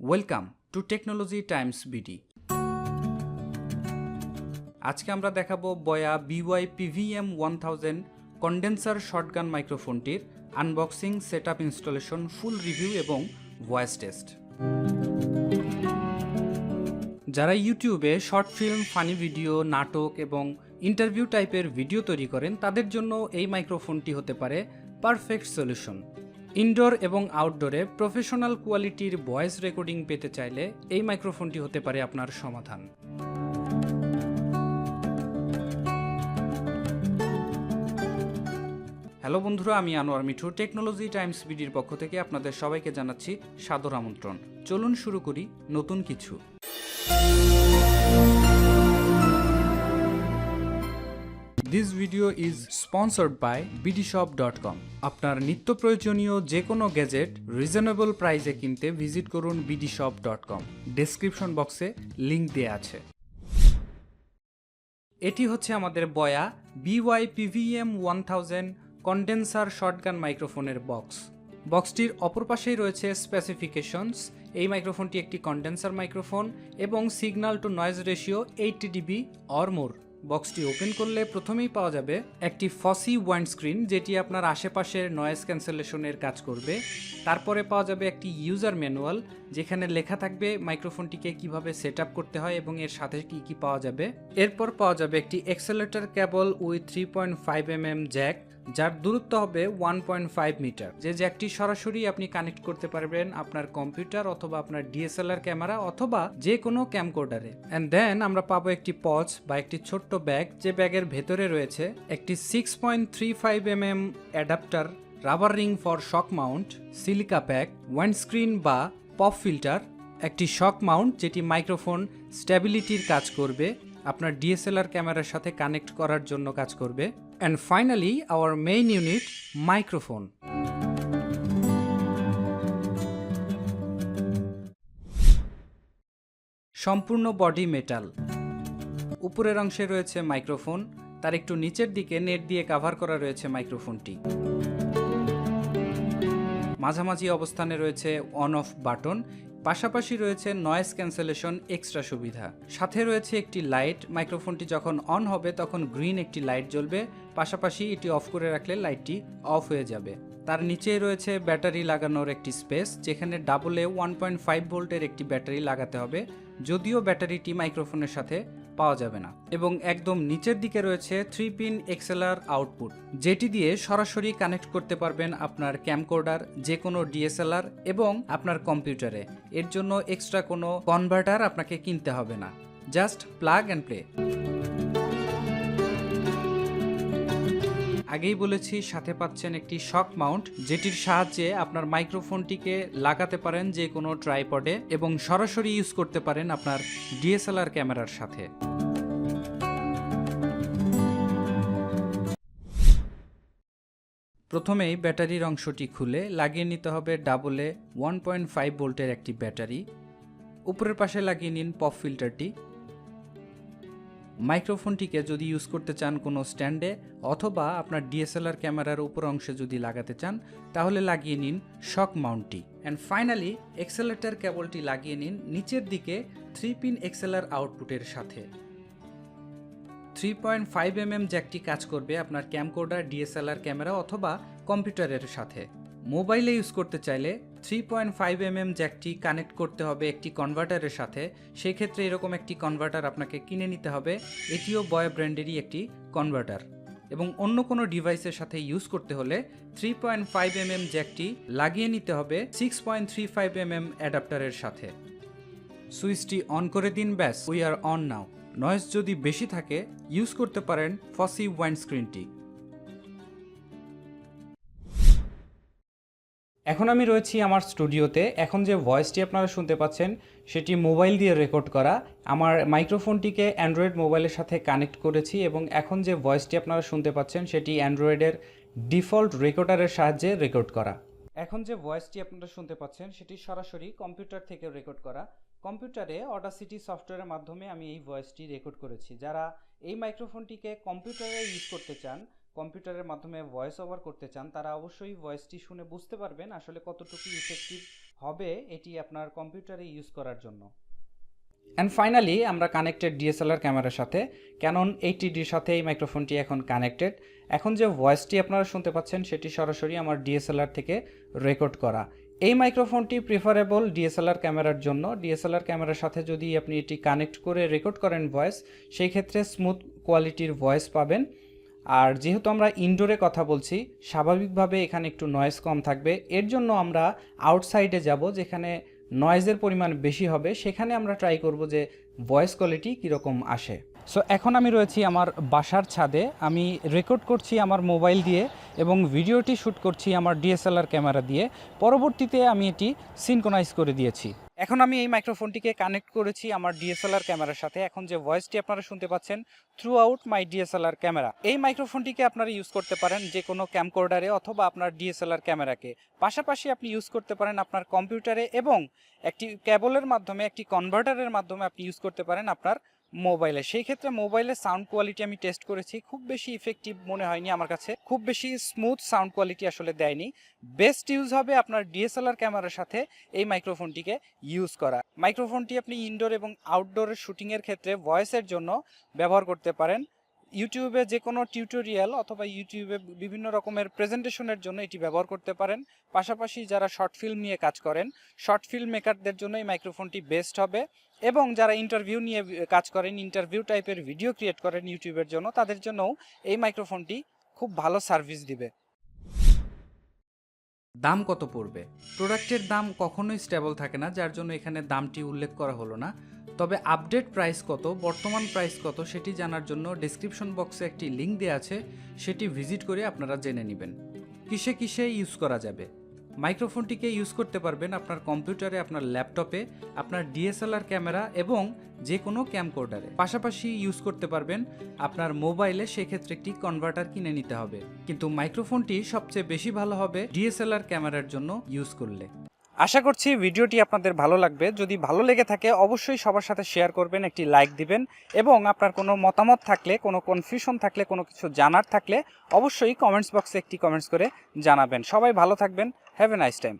Welcome to Technology Times BD আজকে আমরা দেখাবো Boya BY PVM one thousand condenser shotgun মাইক্রোফোনটির unboxing set up installation full review এবং voice test যারা ইউটিউবে short film funny video নাটক এবং ইন্টারভিউ টাইপের ভিডিও তৈরি করেন, তাদের জন্য এই মাইক্রোফোনটি হতে পারে পারফেক্ট সলিউশন ইনডোর এবং আউটডোরে প্রফেশনাল কোয়ালিটির ভয়েস রেকর্ডিং পেতে চাইলে এই মাইক্রোফোনটি হতে পারে আপনার সমাধান। হ্যালো বন্ধুরা, আমি আনোয়ার মিঠু। টেকনোলজি টাইমস বিডির পক্ষ থেকে আপনাদের সবাইকে জানাচ্ছি সাদর আমন্ত্রণ। চলুন শুরু করি নতুন কিছু। This video is sponsored by বিডিশপ.com আপনার নিত্য প্রয়োজনীয় যে কোনো গ্যাজেট রিজনেবল প্রাইসে কিনতে ভিজিট করুন বিডিশপ.com ডেসক্রিপশন বক্সে লিংক দেওয়া আছে। এটি হচ্ছে আমাদের Boya BY PVM one thousand condenser shotgun মাইক্রোফোনের বক্স বক্সটির অপর পাশেই রয়েছে স্পেসিফিকেশনস এই মাইক্রোফোনটি একটি কন্ডেন্সার মাইক্রোফোন এবং signal to noise ratio eighty DB or more বক্সটি open করলে প্রথমেই পাওয়া যাবে একটি ফসি ওয়াইন্ড স্ক্রিন, যেটি আপনার আশেপাশের নয়েজ ক্যান্সেলেশনের কাজ করবে। তারপরে পাওয়া যাবে একটি ইউজার ম্যানুয়াল যেখানে লেখা থাকবে মাইক্রোফোনটিকে কীভাবে সেট করতে হয় এবং এর সাথে কি কি পাওয়া যাবে। এরপর পাওয়া যাবে একটি XLR cable with three point five M M jack যার দূরত্ব হবে ওয়ান পয়েন্ট ফাইভ মিটার। যে জ্যাকটি সরাসরি আপনি কানেক্ট করতে পারবেন আপনার কম্পিউটার অথবা আপনার ডিএসএলআর ক্যামেরা অথবা যে কোনো ক্যামকোডারে। অ্যান্ড দেন আমরা পাবো একটি পচ বা একটি ছোট্ট ব্যাগ যে ব্যাগের ভেতরে রয়েছে একটি six point three five M M adapter rubber ring for shock mount silica pack windscreen বা পপ ফিল্টার একটি শক মাউন্ট যেটি মাইক্রোফোন স্ট্যাবিলিটির কাজ করবে, আপনার ডিএসএলআর ক্যামেরার সাথে কানেক্ট করার জন্য কাজ করবে। And finally our main unit microphone সম্পূর্ণ বডি মেটাল উপরের অংশে রয়েছে মাইক্রোফোন তার একটু নিচের দিকে নেট দিয়ে কাভার করা রয়েছে মাইক্রোফোনটি মাঝামাঝি অবস্থানে রয়েছে অন অফ বাটন পাশাপাশি রয়েছে নয়েস ক্যান্সেলেশন এক্সট্রা সুবিধা। সাথে রয়েছে একটি লাইট মাইক্রোফোনটি যখন অন হবে, তখন গ্রিন একটি লাইট জ্বলবে। পাশাপাশি এটি অফ করে রাখলে লাইটটি অফ হয়ে যাবে। তার নিচেই রয়েছে ব্যাটারি লাগানোর একটি স্পেস যেখানে ডাবলে ওয়ান পয়েন্ট ফাইভ ভোল্টের একটি ব্যাটারি লাগাতে হবে। যদিও ব্যাটারিটি মাইক্রোফোনের সাথে পাওয়া যাবে না। এবং একদম নিচের দিকে রয়েছে থ্রি পিন এক্সেলার আউটপুট, যেটি দিয়ে সরাসরি কানেক্ট করতে পারবেন আপনার ক্যামকোর্ডার যে কোনো ডিএসএলআর এবং আপনার কম্পিউটারে। এর জন্য এক্সট্রা কোনো কনভার্টার আপনাকে কিনতে হবে না। Just plug and play. আগেই বলেছি, সাথে পাচ্ছেন একটি শক মাউন্ট, যেটির সাহায্যে আপনার মাইক্রোফোনটিকে লাগাতে পারেন যে কোনো ট্রাইপডে এবং সরাসরি ইউজ করতে পারেন আপনার ডিএসএলআর ক্যামেরার সাথে। প্রথমেই ব্যাটারির অংশটি খুলে লাগিয়ে নিতে হবে ডাবলে ওয়ান পয়েন্ট ফাইভ ভোল্টের একটি ব্যাটারি। উপরের পাশে লাগিয়ে নিন পপ ফিল্টারটি। মাইক্রোফোনটিকে যদি ইউজ করতে চান কোনো স্ট্যান্ডে অথবা আপনার ডিএসএলআর ক্যামেরার উপর অংশে যদি লাগাতে চান, তাহলে লাগিয়ে নিন শক মাউন্টটি। অ্যান্ড ফাইনালি এক্সেলেটার কেবলটি লাগিয়ে নিন নিচের দিকে থ্রি পিন এক্সেলার আউটপুটের সাথে। Three point five M M জ্যাকটি কাজ করবে আপনার ক্যামকোডার ডিএসএলআর ক্যামেরা অথবা কম্পিউটারের সাথে। মোবাইলে ইউজ করতে চাইলে three point five M M জ্যাকটি connect করতে হবে একটি কনভার্টারের সাথে। সেই ক্ষেত্রে এরকম একটি কনভার্টার আপনাকে কিনে নিতে হবে। এটিও বয় ব্র্যান্ডেরই একটি কনভার্টার এবং অন্য কোনো ডিভাইসের সাথে ইউজ করতে হলে three point five M M জ্যাকটি লাগিয়ে নিতে হবে six point three five M M অ্যাডাপ্টারের সাথে। সুইচটি অন করে দিন, ব্যাস we are on now noise যদি বেশি থাকে ইউজ করতে পারেন ফসি ওয়াইন স্ক্রিনটি এখন আমি রয়েছি আমার স্টুডিওতে। এখন যে ভয়েসটি আপনারা শুনতে পাচ্ছেন, সেটি মোবাইল দিয়ে রেকর্ড করা। আমার মাইক্রোফোনটিকে অ্যান্ড্রয়েড মোবাইলের সাথে কানেক্ট করেছি এবং এখন যে ভয়েসটি আপনারা শুনতে পাচ্ছেন, সেটি অ্যান্ড্রয়েডের ডিফল্ট রেকর্ডারের সাহায্যে রেকর্ড করা। এখন যে ভয়েসটি আপনারা শুনতে পাচ্ছেন, সেটি সরাসরি কম্পিউটার থেকে রেকর্ড করা। কম্পিউটারে অডাসিটি সফটওয়্যারের মাধ্যমে আমি এই ভয়েসটি রেকর্ড করেছি। যারা এই মাইক্রোফোনটিকে কম্পিউটারে ইউজ করতে চান, কম্পিউটারের মাধ্যমে ভয়েস ওভার করতে চান, তারা অবশ্যই ভয়েসটি শুনে বুঝতে পারবেন আসলে কতটুকু ইফেক্টিভ হবে এটি আপনার কম্পিউটারে ইউজ করার জন্য। অ্যান্ড ফাইনালি আমরা কানেক্টেড ডিএসএলআর ক্যামেরার সাথে ক্যানন এইটিডির সাথে এই মাইক্রোফোনটি এখন কানেক্টেড এখন যে ভয়েসটি আপনারা শুনতে পাচ্ছেন, সেটি সরাসরি আমার ডিএসএলআর থেকে রেকর্ড করা। এই মাইক্রোফোনটি প্রিফারেবল ডিএসএলআর ক্যামেরার জন্য। ডিএসএলআর ক্যামেরার সাথে যদি আপনি এটি কানেক্ট করে রেকর্ড করেন ভয়েস সেই ক্ষেত্রে স্মুথ কোয়ালিটির ভয়েস পাবেন। আর যেহেতু আমরা ইনডোরে কথা বলছি, স্বাভাবিকভাবে এখানে একটু নয়েজ কম থাকবে। এর জন্য আমরা আউটসাইডে যাব, যেখানে নয়েজের পরিমাণ বেশি হবে। সেখানে আমরা ট্রাই করব যে ভয়েস কোয়ালিটি কীরকম আসে। সো এখন আমি রয়েছি আমার বাসার ছাদে। আমি রেকর্ড করছি আমার মোবাইল দিয়ে এবং ভিডিওটি শ্যুট করছি আমার ডিএসএলআর ক্যামেরা দিয়ে। পরবর্তীতে আমি এটি সিনকোনাইজ করে দিয়েছি। এখন আমি এই মাইক্রোফোনটিকে কানেক্ট করেছি আমার ডিএসএলআর ক্যামেরার সাথে। এখন যে ভয়েসটি আপনারা শুনতে পাচ্ছেন throughout my DSLR camera এই মাইক্রোফোনটিকে আপনারা ইউজ করতে পারেন যে কোনো ক্যামকোর্ডারে অথবা আপনার ডিএসএলআর ক্যামেরাকে পাশাপাশি আপনি ইউজ করতে পারেন আপনার কম্পিউটারে এবং একটি ক্যাবলের মাধ্যমে, একটি কনভার্টারের মাধ্যমে আপনি ইউজ করতে পারেন আপনার মোবাইলে। সেই ক্ষেত্রে মোবাইলের সাউন্ড কোয়ালিটি আমি টেস্ট করেছি। খুব বেশি ইফেক্টিভ মনে হয়নি আমার কাছে। খুব বেশি স্মুথ সাউন্ড কোয়ালিটি আসলে দেয়নি। বেস্ট ইউজ হবে আপনার ডিএসএলআর ক্যামেরার সাথে এই মাইক্রোফোনটিকে ইউজ করা। মাইক্রোফোনটি আপনি ইনডোর এবং আউটডোরের শুটিংয়ের ক্ষেত্রে ভয়েসের জন্য ব্যবহার করতে পারেন। ইউটিউবে যে কোনো টিউটোরিয়াল অথবা ইউটিউবে বিভিন্ন রকমের প্রেজেন্টেশনের জন্য এটি ব্যবহার করতে পারেন। পাশাপাশি যারা শর্ট ফিল্ম নিয়ে কাজ করেন শর্ট ফিল্ম মেকারদের জন্য এই মাইক্রোফোনটি বেস্ট হবে। এবং যারা ইন্টারভিউ নিয়ে কাজ করেন ইন্টারভিউ টাইপের ভিডিও ক্রিয়েট করেন ইউটিউবের জন্য, তাদের জন্যও এই মাইক্রোফোনটি খুব ভালো সার্ভিস দিবে। দাম কত পড়বে? প্রোডাক্টের দাম কখনোই স্টেবল থাকে না, যার জন্য এখানে দামটি উল্লেখ করা হলো না। তবে আপডেট প্রাইস কত, বর্তমান প্রাইস কত, সেটি জানার জন্য ডেসক্রিপশন বক্সে একটি লিঙ্ক দেওয়া আছে, সেটি ভিজিট করে আপনারা জেনে নেবেন। কিসে কিসে ইউজ করা যাবে? মাইক্রোফোনটিকে ইউজ করতে পারবেন আপনার কম্পিউটারে, আপনার ল্যাপটপে, আপনার ডিএসএলআর ক্যামেরা এবং যে কোনো ক্যামকোর্ডারে পাশাপাশি ইউজ করতে পারবেন আপনার মোবাইলে সেক্ষেত্রে একটি কনভার্টার কিনে নিতে হবে। কিন্তু মাইক্রোফোনটি সবচেয়ে বেশি ভালো হবে ডিএসএলআর ক্যামেরার জন্য ইউজ করলে। আশা করছি ভিডিওটি আপনাদের ভালো লাগবে। যদি ভালো লেগে থাকে, অবশ্যই সবার সাথে শেয়ার করবেন, একটি লাইক দিবেন এবং আপনার কোনো মতামত থাকলে, কোনো কনফিউশন থাকলে, কোনো কিছু জানার থাকলে অবশ্যই কমেন্টস বক্সে একটি কমেন্টস করে জানাবেন। সবাই ভালো থাকবেন। Have a nice time